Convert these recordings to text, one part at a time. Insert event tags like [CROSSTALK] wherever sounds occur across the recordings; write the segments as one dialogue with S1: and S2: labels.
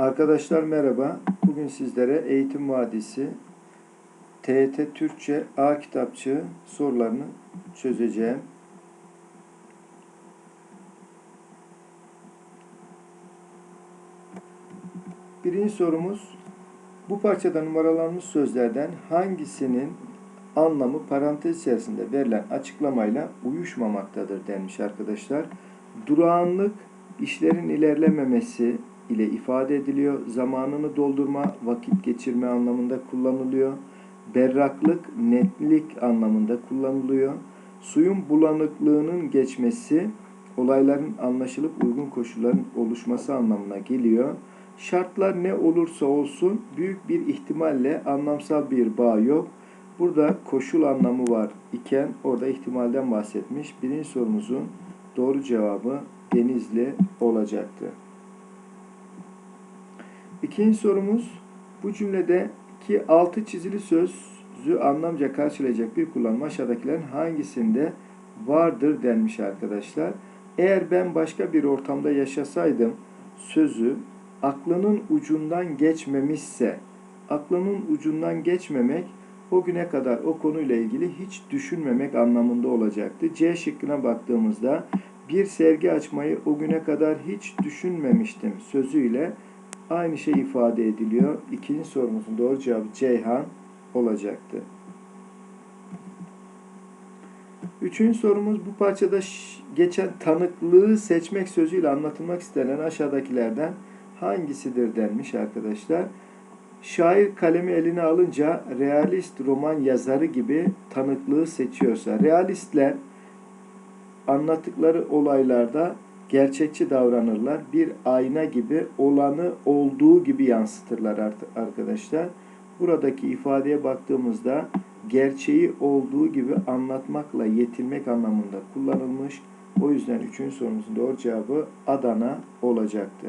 S1: Arkadaşlar merhaba. Bugün sizlere Eğitim Vadisi TET Türkçe A kitapçığı sorularını çözeceğim. Birinci sorumuz bu parçada numaralanmış sözlerden hangisinin anlamı parantez içerisinde verilen açıklamayla uyuşmamaktadır denmiş arkadaşlar. Durağanlık işlerin ilerlememesi ile ifade ediliyor. Zamanını doldurma, vakit geçirme anlamında kullanılıyor. Berraklık, netlik anlamında kullanılıyor. Suyun bulanıklığının geçmesi, olayların anlaşılıp uygun koşulların oluşması anlamına geliyor. Şartlar ne olursa olsun büyük bir ihtimalle anlamsal bir bağ yok. Burada koşul anlamı var iken orada ihtimalden bahsetmiş. Birinci sorumuzun doğru cevabı Denizli olacaktı. İkinci sorumuz bu cümledeki altı çizili sözü anlamca karşılayacak bir kullanım aşağıdakilerin hangisinde vardır denmiş arkadaşlar. Eğer ben başka bir ortamda yaşasaydım sözü aklının ucundan geçmemişse aklının ucundan geçmemek o güne kadar o konuyla ilgili hiç düşünmemek anlamında olacaktı. C şıkkına baktığımızda bir sergi açmayı o güne kadar hiç düşünmemiştim sözüyle aynı şey ifade ediliyor. İkinci sorumuzun doğru cevabı Ceyhan olacaktı. Üçüncü sorumuz bu parçada geçen tanıklığı seçmek sözüyle anlatılmak istenen aşağıdakilerden hangisidir denmiş arkadaşlar. Şair kalemi eline alınca realist roman yazarı gibi tanıklığı seçiyorsa, realistler anlattıkları olaylarda gerçekçi davranırlar. Bir ayna gibi olanı olduğu gibi yansıtırlar arkadaşlar. Buradaki ifadeye baktığımızda gerçeği olduğu gibi anlatmakla yetinmek anlamında kullanılmış. O yüzden üçüncü sorumuzun doğru cevabı Adana olacaktı.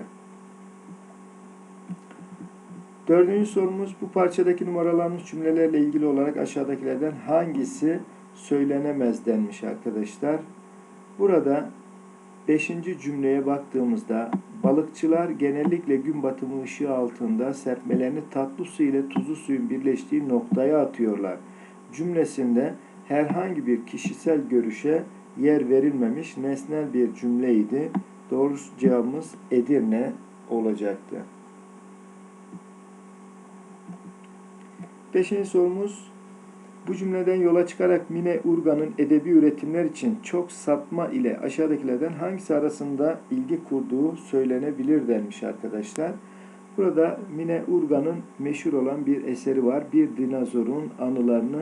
S1: Dördüncü sorumuz bu parçadaki numaralanmış cümlelerle ilgili olarak aşağıdakilerden hangisi söylenemez denmiş arkadaşlar. Burada beşinci cümleye baktığımızda balıkçılar genellikle gün batımı ışığı altında serpmelerini tatlı su ile tuzlu suyun birleştiği noktaya atıyorlar. Cümlesinde herhangi bir kişisel görüşe yer verilmemiş nesnel bir cümleydi. Doğru cevabımız Edirne olacaktı. Beşinci sorumuz bu cümleden yola çıkarak Mine Urgan'ın edebi üretimler için çok satma ile aşağıdakilerden hangisi arasında ilgi kurduğu söylenebilir denmiş arkadaşlar. Burada Mine Urgan'ın meşhur olan bir eseri var. Bir dinozorun anılarını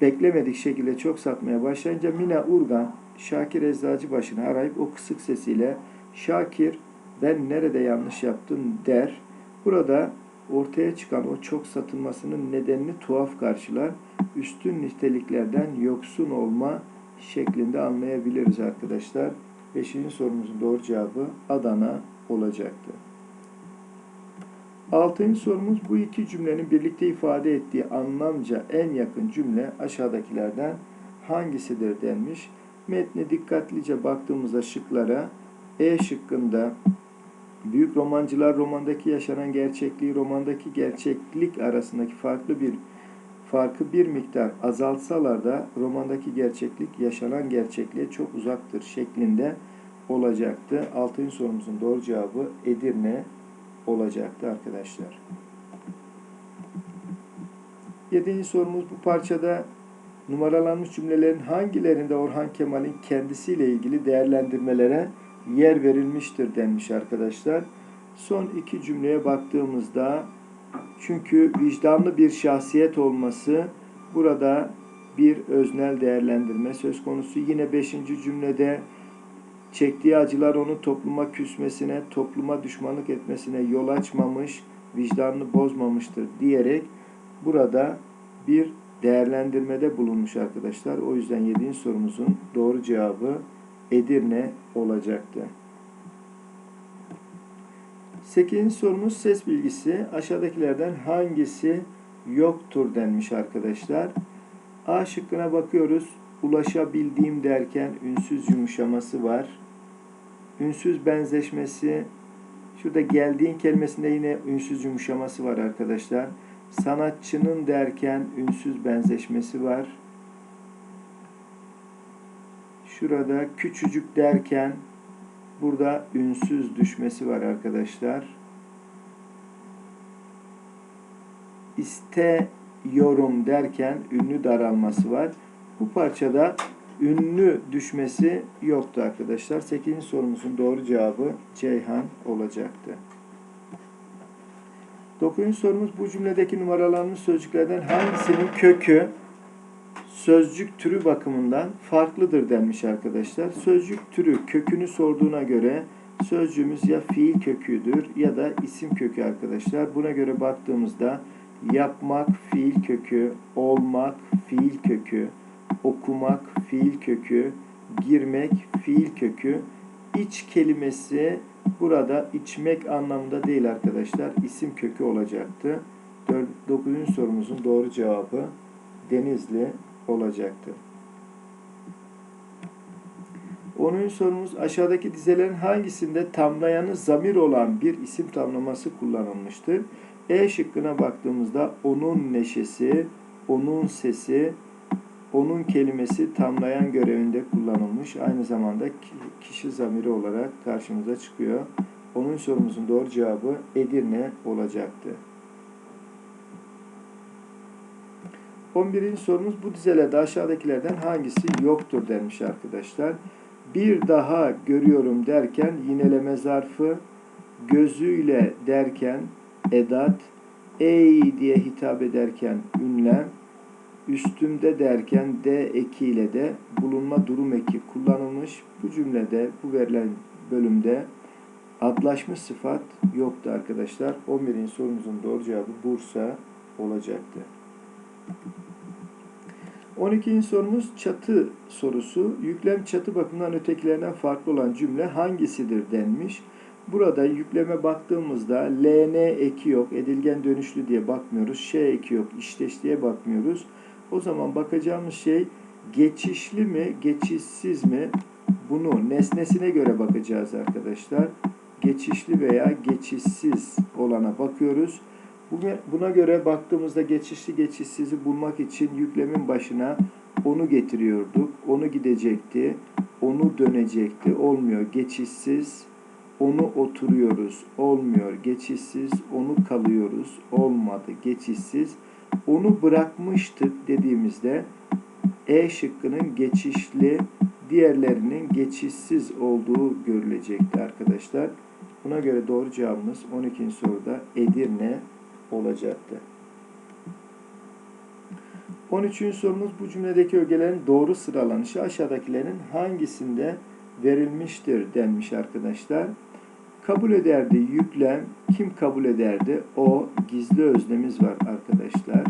S1: beklemedik şekilde çok satmaya başlayınca Mine Urgan Şakir Eczacıbaşı'nı arayıp o kısık sesiyle Şakir ben nerede yanlış yaptım der. Burada ortaya çıkan o çok satılmasının nedenini tuhaf karşılar. Üstün niteliklerden yoksun olma şeklinde anlayabiliriz arkadaşlar. Beşinci sorumuzun doğru cevabı Adana olacaktı. Altıncı sorumuz bu iki cümlenin birlikte ifade ettiği anlamca en yakın cümle aşağıdakilerden hangisidir denmiş. Metne dikkatlice baktığımızda şıklara E şıkkında büyük romancılar romandaki yaşanan gerçekliği romandaki gerçeklik arasındaki farklı bir farkı bir miktar azaltsalar da romandaki gerçeklik yaşanan gerçekliğe çok uzaktır şeklinde olacaktı. Altıncı sorumuzun doğru cevabı Edirne olacaktı arkadaşlar. Yedinci sorumuz bu parçada numaralanmış cümlelerin hangilerinde Orhan Kemal'in kendisiyle ilgili değerlendirmelere yer verilmiştir denmiş arkadaşlar. Son iki cümleye baktığımızda çünkü vicdanlı bir şahsiyet olması burada bir öznel değerlendirme söz konusu. Yine beşinci cümlede çektiği acılar onu topluma küsmesine, topluma düşmanlık etmesine yol açmamış, vicdanını bozmamıştır diyerek burada bir değerlendirmede bulunmuş arkadaşlar. O yüzden yediğin sorumuzun doğru cevabı Edirne olacaktı. 8. sorumuz ses bilgisi. Aşağıdakilerden hangisi yoktur denmiş arkadaşlar. A şıkkına bakıyoruz. Ulaşabildiğim derken ünsüz yumuşaması var. Ünsüz benzeşmesi Şurada geldiğin kelimesinde yine ünsüz yumuşaması var arkadaşlar. Sanatçının derken ünsüz benzeşmesi var. Şurada küçücük derken burada ünsüz düşmesi var arkadaşlar. İsteyorum derken ünlü daralması var. Bu parçada ünlü düşmesi yoktu arkadaşlar. 8. sorumuzun doğru cevabı Ceyhan olacaktı. 9. sorumuz bu cümledeki numaralanmış sözcüklerden hangisinin kökü sözcük türü bakımından farklıdır denmiş arkadaşlar. Sözcük türü kökünü sorduğuna göre sözcüğümüz ya fiil köküdür ya da isim kökü arkadaşlar. Buna göre baktığımızda yapmak fiil kökü, olmak fiil kökü, okumak fiil kökü, girmek fiil kökü. İç kelimesi burada içmek anlamında değil arkadaşlar. isim kökü olacaktı. 9. sorumuzun doğru cevabı Denizli olacaktı. 10. sorumuz aşağıdaki dizelerin hangisinde tamlayanı zamir olan bir isim tamlaması kullanılmıştır? E şıkkına baktığımızda onun neşesi, onun sesi, onun kelimesi tamlayan görevinde kullanılmış. Aynı zamanda kişi zamiri olarak karşımıza çıkıyor. Onun sorumuzun doğru cevabı Edirne olacaktı. 11. sorumuz bu dizelerde aşağıdakilerden hangisi yoktur denmiş arkadaşlar. Bir daha görüyorum derken yineleme zarfı, gözüyle derken edat, ey diye hitap ederken ünlem, üstümde derken de ekiyle de bulunma durum eki kullanılmış. Bu cümlede, bu verilen bölümde adlaşmış sıfat yoktu arkadaşlar. 11. sorumuzun doğru cevabı Bursa olacaktı. 12. sorumuz çatı sorusu. Yüklem çatı bakımından ötekilerinden farklı olan cümle hangisidir denmiş. Burada yükleme baktığımızda LN eki yok, edilgen dönüşlü diye bakmıyoruz. Ş eki yok, işteş diye bakmıyoruz. O zaman bakacağımız şey geçişli mi, geçişsiz mi? Bunu nesnesine göre bakacağız arkadaşlar. Geçişli veya geçişsiz olana bakıyoruz. Buna göre baktığımızda geçişli geçişsizi bulmak için yüklemin başına onu getiriyorduk. Onu gidecekti. Onu dönecekti. Olmuyor. Geçişsiz. Onu oturuyoruz. Olmuyor. Geçişsiz. Onu kalıyoruz. Olmadı. Geçişsiz. Onu bırakmıştık dediğimizde E şıkkının geçişli, diğerlerinin geçişsiz olduğu görülecekti arkadaşlar. Buna göre doğru cevabımız 12. soruda Edirne olacaktı. 13. sorumuz bu cümledeki ögelerin doğru sıralanışı aşağıdakilerin hangisinde verilmiştir denmiş arkadaşlar. Kabul ederdi yüklem. Kim kabul ederdi? O gizli öznemiz var arkadaşlar.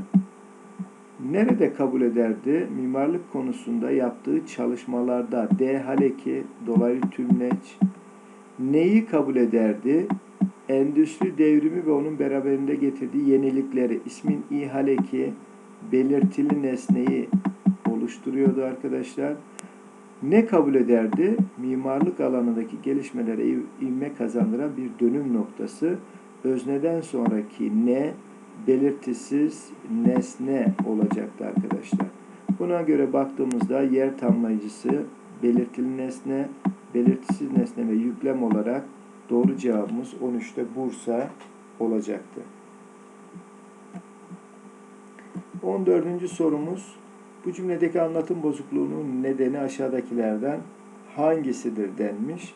S1: Nerede kabul ederdi? Mimarlık konusunda yaptığı çalışmalarda D haleki, dolaylı tümleç. Neyi kabul ederdi? Endüstri devrimi ve onun beraberinde getirdiği yenilikleri ismin ihal eki belirtili nesneyi oluşturuyordu arkadaşlar. Ne kabul ederdi? Mimarlık alanındaki gelişmelere ivme kazandıran bir dönüm noktası. Özneden sonraki ne belirtisiz nesne olacaktı arkadaşlar. Buna göre baktığımızda yer tamlayıcısı belirtili nesne, belirtisiz nesne ve yüklem olarak Doğru cevabımız 13'te Bursa olacaktı. 14. sorumuz bu cümledeki anlatım bozukluğunun nedeni aşağıdakilerden hangisidir denmiş.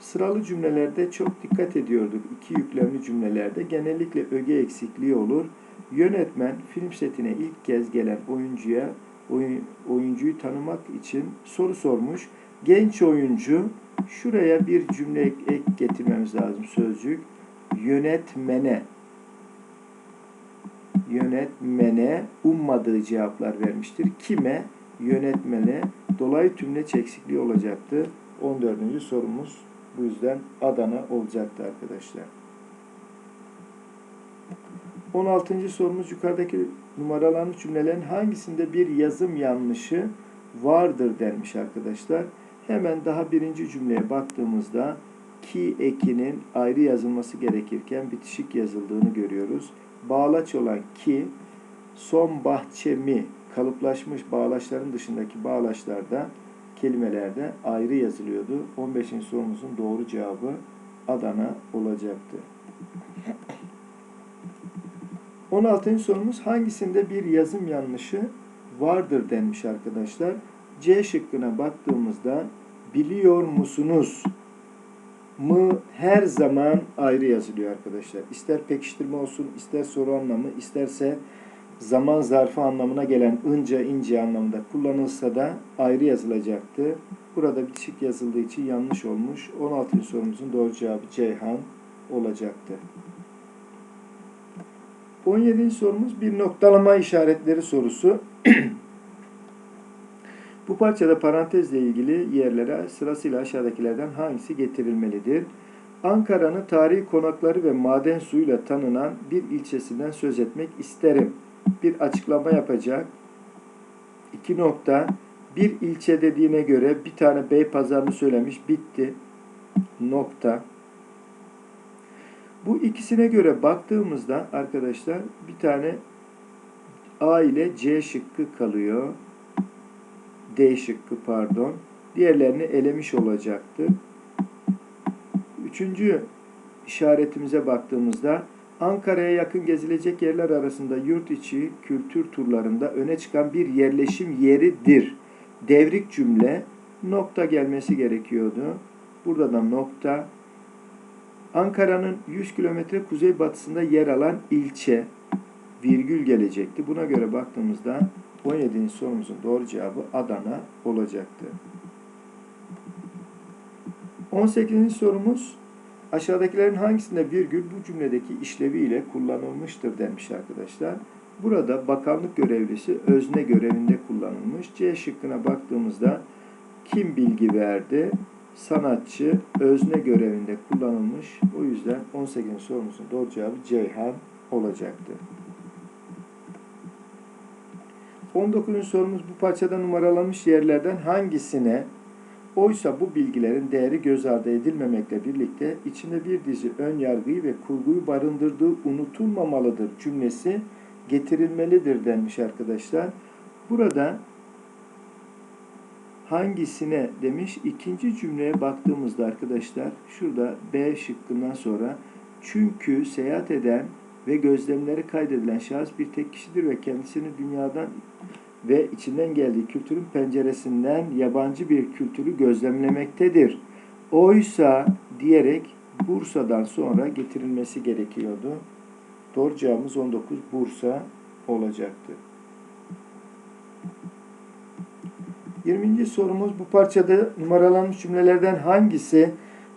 S1: Sıralı cümlelerde çok dikkat ediyorduk. İki yüklemli cümlelerde genellikle öge eksikliği olur. Yönetmen film setine ilk kez gelen oyuncuya oyun, oyuncuyu tanımak için soru sormuş. Genç oyuncu Şuraya bir cümle ek getirmemiz lazım sözcük. Yönetmene yönetmene ummadığı cevaplar vermiştir. Kime? Yönetmene. Dolayı tümleç eksikliği olacaktı. 14. sorumuz bu yüzden Adana olacaktı arkadaşlar. 16. sorumuz yukarıdaki numaralanmış cümlelerin hangisinde bir yazım yanlışı vardır denmiş arkadaşlar. Hemen daha birinci cümleye baktığımızda ki ekinin ayrı yazılması gerekirken bitişik yazıldığını görüyoruz. Bağlaç olan ki son bahçemi kalıplaşmış bağlaçların dışındaki bağlaçlarda kelimelerde ayrı yazılıyordu. 15. sorumuzun doğru cevabı Adana olacaktı. 16. sorumuz hangisinde bir yazım yanlışı vardır denmiş arkadaşlar. C şıkkına baktığımızda biliyor musunuz mı her zaman ayrı yazılıyor arkadaşlar. İster pekiştirme olsun, ister soru anlamı, isterse zaman zarfı anlamına gelen ınca ince anlamında kullanılsa da ayrı yazılacaktı. Burada bitişik yazıldığı için yanlış olmuş. 16. sorumuzun doğru cevabı Ceyhan olacaktı. 17. sorumuz bir noktalama işaretleri sorusu. [CLEARS THROAT] Bu parçada parantezle ilgili yerlere sırasıyla aşağıdakilerden hangisi getirilmelidir? Ankara'nın tarihi konakları ve maden suyuyla tanınan bir ilçesinden söz etmek isterim. Bir açıklama yapacak. İki nokta. Bir ilçe dediğine göre bir tane bey pazarını söylemiş. Bitti. Nokta. Bu ikisine göre baktığımızda arkadaşlar bir tane A ile C şıkkı kalıyor. D şıkkı pardon. Diğerlerini elemiş olacaktı. Üçüncü işaretimize baktığımızda Ankara'ya yakın gezilecek yerler arasında yurt içi kültür turlarında öne çıkan bir yerleşim yeridir. Devrik cümle nokta gelmesi gerekiyordu. Burada da nokta. Ankara'nın 100 kilometre kuzeybatısında yer alan ilçe virgül gelecekti. Buna göre baktığımızda 17. sorumuzun doğru cevabı Adana olacaktı. 18. sorumuz aşağıdakilerin hangisinde virgül bu cümledeki işleviyle kullanılmıştır demiş arkadaşlar. Burada bakanlık görevlisi özne görevinde kullanılmış. C şıkkına baktığımızda kim bilgi verdi? Sanatçı özne görevinde kullanılmış. O yüzden 18. sorumuzun doğru cevabı Ceyhan olacaktı. 19. sorumuz bu parçada numaralanmış yerlerden hangisine oysa bu bilgilerin değeri göz ardı edilmemekle birlikte içinde bir dizi ön yargıyı ve kurguyu barındırdığı unutulmamalıdır cümlesi getirilmelidir denmiş arkadaşlar. Burada hangisine demiş? İkinci cümleye baktığımızda arkadaşlar şurada B şıkkından sonra çünkü seyahat eden ve gözlemleri kaydedilen şahıs bir tek kişidir ve kendisini dünyadan ve içinden geldiği kültürün penceresinden yabancı bir kültürü gözlemlemektedir. Oysa diyerek Bursa'dan sonra getirilmesi gerekiyordu. Doğru cevabımız 19 Bursa olacaktı. 20. sorumuz bu parçada numaralanmış cümlelerden hangisi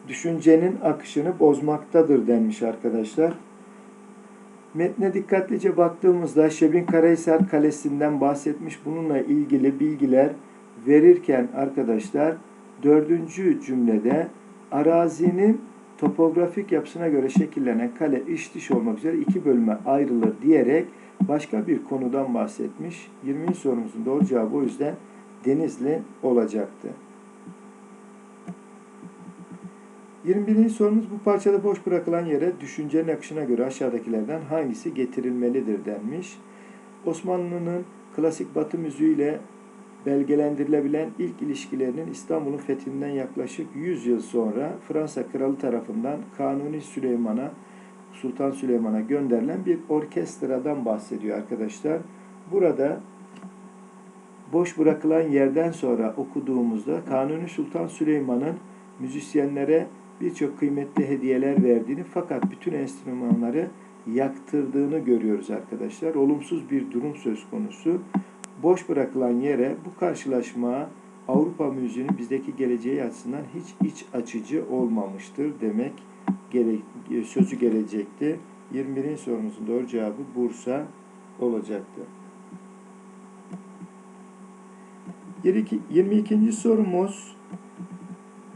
S1: düşüncenin akışını bozmaktadır denmiş arkadaşlar. Metne dikkatlice baktığımızda Şebin Karahisar Kalesi'nden bahsetmiş. Bununla ilgili bilgiler verirken arkadaşlar dördüncü cümlede arazinin topografik yapısına göre şekillenen kale iç dış olmak üzere iki bölüme ayrılır diyerek başka bir konudan bahsetmiş. 20. sorumuzun doğru cevabı o yüzden Denizli olacaktı. 21. sorumuz bu parçada boş bırakılan yere düşüncenin akışına göre aşağıdakilerden hangisi getirilmelidir denmiş. Osmanlı'nın klasik batı müziğiyle belgelendirilebilen ilk ilişkilerinin İstanbul'un fethinden yaklaşık 100 yıl sonra Fransa kralı tarafından Kanuni Süleyman'a Sultan Süleyman'a gönderilen bir orkestradan bahsediyor arkadaşlar. Burada boş bırakılan yerden sonra okuduğumuzda Kanuni Sultan Süleyman'ın müzisyenlere birçok kıymetli hediyeler verdiğini fakat bütün enstrümanları yaktırdığını görüyoruz arkadaşlar. Olumsuz bir durum söz konusu. Boş bırakılan yere bu karşılaşma Avrupa müziğinin bizdeki geleceği açısından hiç iç açıcı olmamıştır demek gere sözü gelecekti. 21. sorumuzun doğru cevabı Bursa olacaktı. 22. sorumuz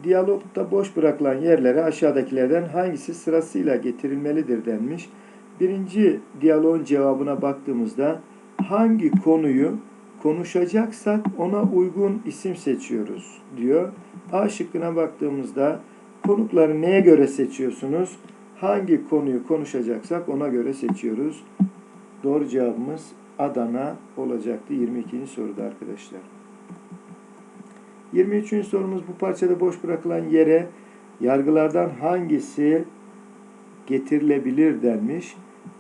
S1: diyalogda boş bırakılan yerlere aşağıdakilerden hangisi sırasıyla getirilmelidir denmiş. Birinci diyaloğun cevabına baktığımızda hangi konuyu konuşacaksak ona uygun isim seçiyoruz diyor. A şıkkına baktığımızda Konukları neye göre seçiyorsunuz? Hangi konuyu konuşacaksak ona göre seçiyoruz. Doğru cevabımız Adana olacaktı 22. soruda arkadaşlar. 23. sorumuz bu parçada boş bırakılan yere yargılardan hangisi getirilebilir denmiş.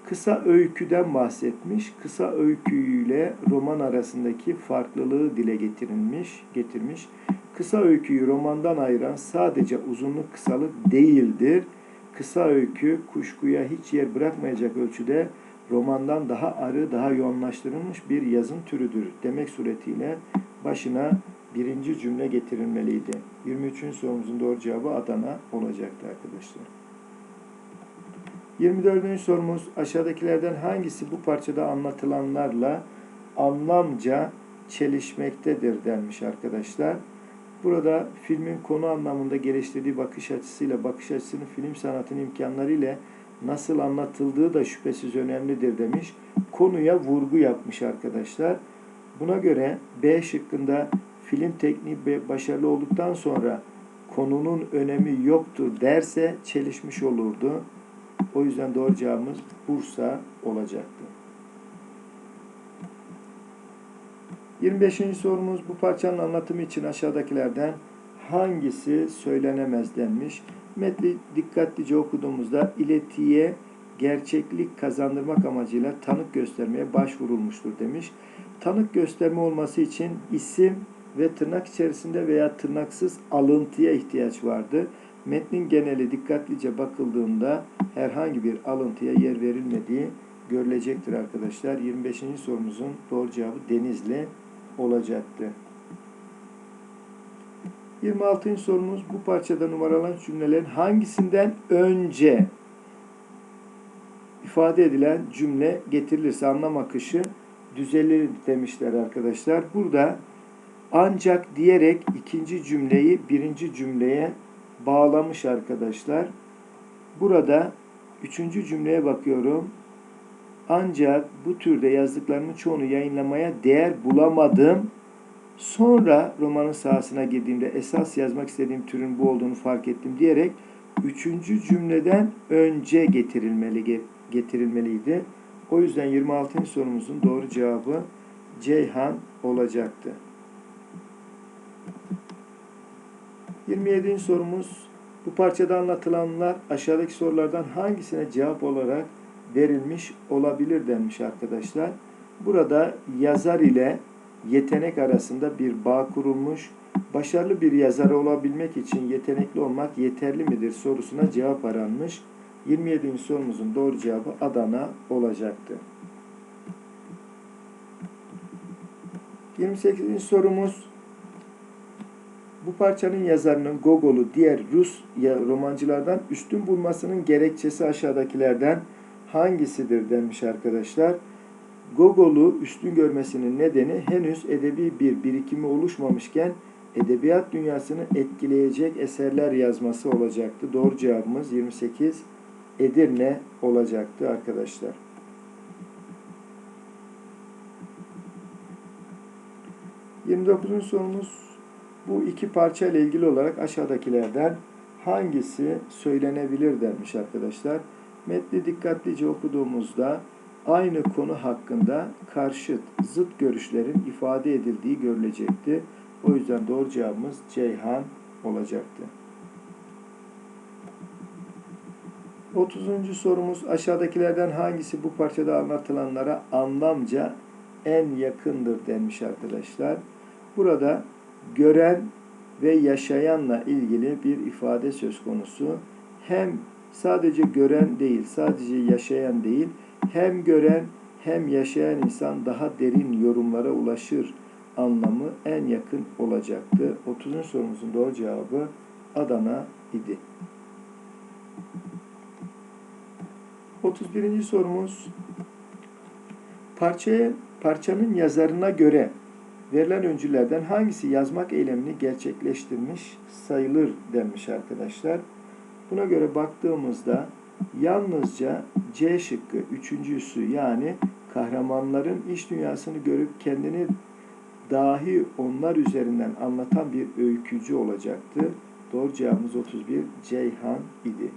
S1: Kısa öyküden bahsetmiş. Kısa öyküyle roman arasındaki farklılığı dile getirilmiş, getirmiş. Kısa öyküyü romandan ayıran sadece uzunluk kısalık değildir. Kısa öykü kuşkuya hiç yer bırakmayacak ölçüde romandan daha arı, daha yoğunlaştırılmış bir yazım türüdür demek suretiyle başına birinci cümle getirilmeliydi. 23. sorumuzun doğru cevabı Adana olacaktı arkadaşlar. 24. sorumuz aşağıdakilerden hangisi bu parçada anlatılanlarla anlamca çelişmektedir denmiş arkadaşlar. Burada filmin konu anlamında geliştirdiği bakış açısıyla bakış açısının film sanatının imkanları ile nasıl anlatıldığı da şüphesiz önemlidir demiş. Konuya vurgu yapmış arkadaşlar. Buna göre B şıkkında film tekniği başarılı olduktan sonra konunun önemi yoktur derse çelişmiş olurdu. O yüzden doğru cevabımız Bursa olacaktı. 25. sorumuz bu parçanın anlatımı için aşağıdakilerden hangisi söylenemez denmiş. Metni dikkatlice okuduğumuzda iletiye gerçeklik kazandırmak amacıyla tanık göstermeye başvurulmuştur demiş. Tanık gösterme olması için isim ve tırnak içerisinde veya tırnaksız alıntıya ihtiyaç vardı. Metnin geneli dikkatlice bakıldığında herhangi bir alıntıya yer verilmediği görülecektir arkadaşlar. 25. sorumuzun doğru cevabı Denizli olacaktı. 26. sorumuz bu parçada numaralan cümlelerin hangisinden önce ifade edilen cümle getirilirse anlam akışı düzelir demişler arkadaşlar. Burada ancak diyerek ikinci cümleyi birinci cümleye bağlamış arkadaşlar. Burada üçüncü cümleye bakıyorum. Ancak bu türde yazdıklarımın çoğunu yayınlamaya değer bulamadım. Sonra romanın sahasına girdiğimde esas yazmak istediğim türün bu olduğunu fark ettim diyerek üçüncü cümleden önce getirilmeli getirilmeliydi. O yüzden 26. sorumuzun doğru cevabı Ceyhan olacaktı. 27. sorumuz bu parçada anlatılanlar aşağıdaki sorulardan hangisine cevap olarak verilmiş olabilir denmiş arkadaşlar. Burada yazar ile yetenek arasında bir bağ kurulmuş. Başarılı bir yazar olabilmek için yetenekli olmak yeterli midir sorusuna cevap aranmış. 27. sorumuzun doğru cevabı Adana olacaktı. 28. sorumuz bu parçanın yazarının Gogol'u diğer Rus romancılardan üstün bulmasının gerekçesi aşağıdakilerden hangisidir demiş arkadaşlar. Gogol'u üstün görmesinin nedeni henüz edebi bir birikimi oluşmamışken edebiyat dünyasını etkileyecek eserler yazması olacaktı. Doğru cevabımız 28 Edirne olacaktı arkadaşlar. Yirmi dokuzuncu sorumuz bu iki parça ile ilgili olarak aşağıdakilerden hangisi söylenebilir denmiş arkadaşlar. Metni dikkatlice okuduğumuzda aynı konu hakkında karşıt, zıt görüşlerin ifade edildiği görülecekti. O yüzden doğru cevabımız Ceyhan olacaktı. 30. sorumuz aşağıdakilerden hangisi bu parçada anlatılanlara anlamca en yakındır denmiş arkadaşlar. Burada gören ve yaşayanla ilgili bir ifade söz konusu. Hem sadece gören değil, sadece yaşayan değil, hem gören hem yaşayan insan daha derin yorumlara ulaşır anlamı en yakın olacaktı. 30. sorumuzun doğru cevabı Adana idi. 31. sorumuz parçaya, parçanın yazarına göre verilen öncülerden hangisi yazmak eylemini gerçekleştirmiş sayılır denmiş arkadaşlar. Buna göre baktığımızda yalnızca C şıkkı üçüncüsü yani kahramanların iç dünyasını görüp kendini dahi onlar üzerinden anlatan bir öykücü olacaktı. Doğru cevabımız 31 Ceyhan idi.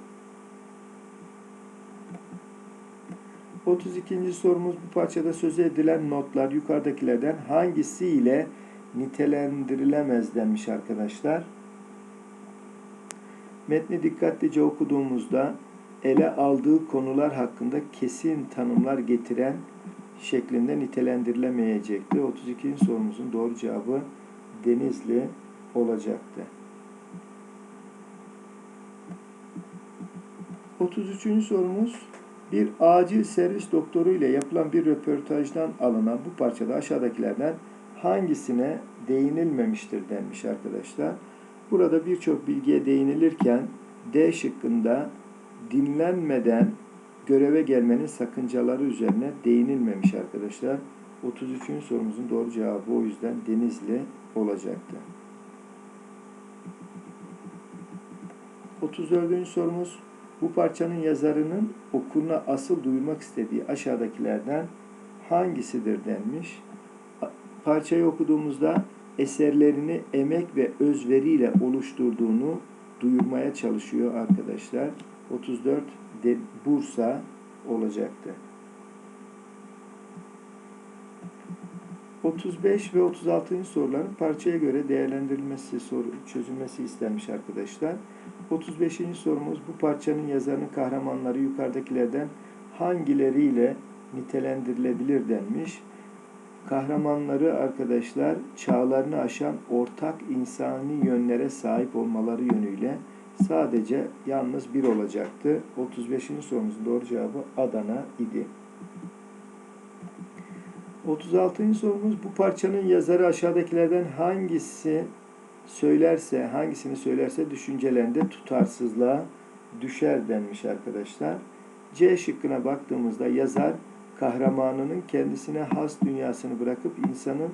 S1: 32. sorumuz bu parçada söz edilen notlar yukarıdakilerden hangisiyle nitelendirilemez denmiş arkadaşlar. Metni dikkatlice okuduğumuzda ele aldığı konular hakkında kesin tanımlar getiren şeklinde nitelendirilemeyecekti. 32. sorumuzun doğru cevabı Denizli olacaktı. 33. sorumuz bir acil servis doktoru ile yapılan bir röportajdan alınan bu parçada aşağıdakilerden hangisine değinilmemiştir denmiş arkadaşlar. Burada birçok bilgiye değinilirken D şıkkında dinlenmeden göreve gelmenin sakıncaları üzerine değinilmemiş arkadaşlar. 33. sorumuzun doğru cevabı o yüzden Denizli olacaktı. 34. sorumuz bu parçanın yazarının okuruna asıl duyurmak istediği aşağıdakilerden hangisidir denmiş. Parçayı okuduğumuzda eserlerini emek ve özveriyle oluşturduğunu duyurmaya çalışıyor arkadaşlar. 34 de Bursa olacaktı. 35 ve 36. soruların parçaya göre değerlendirilmesi, soru, çözülmesi istenmiş arkadaşlar. 35. sorumuz bu parçanın yazarının kahramanları yukarıdakilerden hangileriyle nitelendirilebilir denmiş. Kahramanları arkadaşlar çağlarını aşan ortak insani yönlere sahip olmaları yönüyle sadece yalnız bir olacaktı. 35. sorumuzun doğru cevabı Adana idi. 36. sorumuz bu parçanın yazarı aşağıdakilerden hangisi söylerse, hangisini söylerse düşüncelerinde tutarsızlığa düşer denmiş arkadaşlar. C şıkkına baktığımızda yazar kahramanının kendisine has dünyasını bırakıp insanın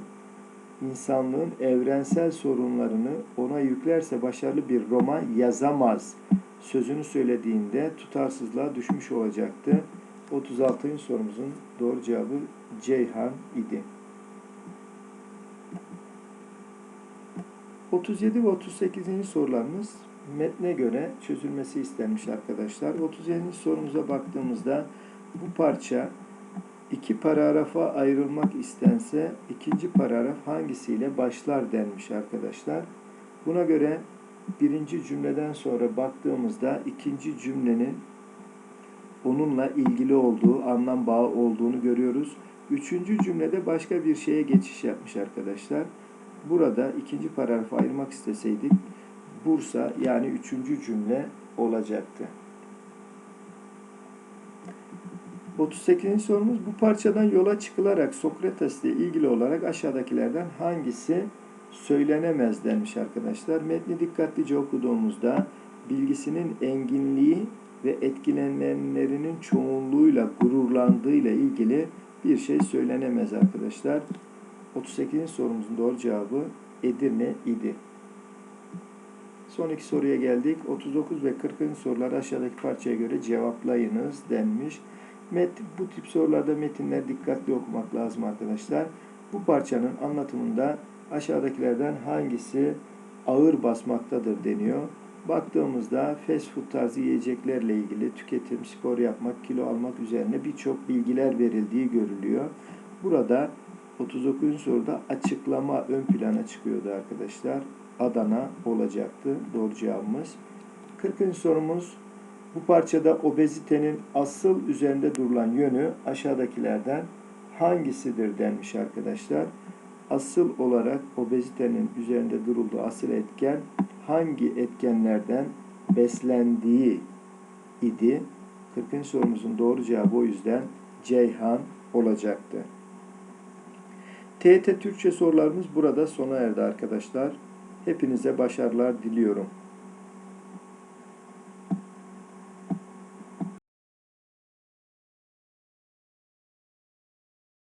S1: insanlığın evrensel sorunlarını ona yüklerse başarılı bir roman yazamaz. Sözünü söylediğinde tutarsızlığa düşmüş olacaktı. 36. sorumuzun doğru cevabı Ceyhan idi. 37 ve 38. sorularımız metne göre çözülmesi istenmiş arkadaşlar. 37. sorumuza baktığımızda bu parça iki paragrafa ayrılmak istense ikinci paragraf hangisiyle başlar denmiş arkadaşlar. Buna göre birinci cümleden sonra baktığımızda ikinci cümlenin onunla ilgili olduğu, anlam bağı olduğunu görüyoruz. Üçüncü cümlede başka bir şeye geçiş yapmış arkadaşlar. Burada ikinci paragrafı ayırmak isteseydik Bursa yani üçüncü cümle olacaktı. 38. sorumuz bu parçadan yola çıkılarak Sokrates ile ilgili olarak aşağıdakilerden hangisi söylenemez denmiş arkadaşlar. Metni dikkatlice okuduğumuzda bilgisinin enginliği ve etkilenenlerinin çoğunluğuyla gururlandığıyla ilgili bir şey söylenemez arkadaşlar. 38. sorumuzun doğru cevabı Edirne idi. Son iki soruya geldik. 39 ve 40. soruları aşağıdaki parçaya göre cevaplayınız denmiş. Met, bu tip sorularda metinler dikkatli okumak lazım arkadaşlar. Bu parçanın anlatımında aşağıdakilerden hangisi ağır basmaktadır deniyor. Baktığımızda fast food tarzı yiyeceklerle ilgili tüketim, spor yapmak, kilo almak üzerine birçok bilgiler verildiği görülüyor. Burada 39. soruda açıklama ön plana çıkıyordu arkadaşlar. Adana olacaktı doğru cevabımız. 40. sorumuz bu parçada obezitenin asıl üzerinde durulan yönü aşağıdakilerden hangisidir denmiş arkadaşlar. Asıl olarak obezitenin üzerinde durulduğu asıl etken hangi etkenlerden beslendiği idi. 40. sorumuzun doğru cevabı o yüzden Ceyhan olacaktı. TET Türkçe sorularımız burada sona erdi arkadaşlar. Hepinize başarılar diliyorum.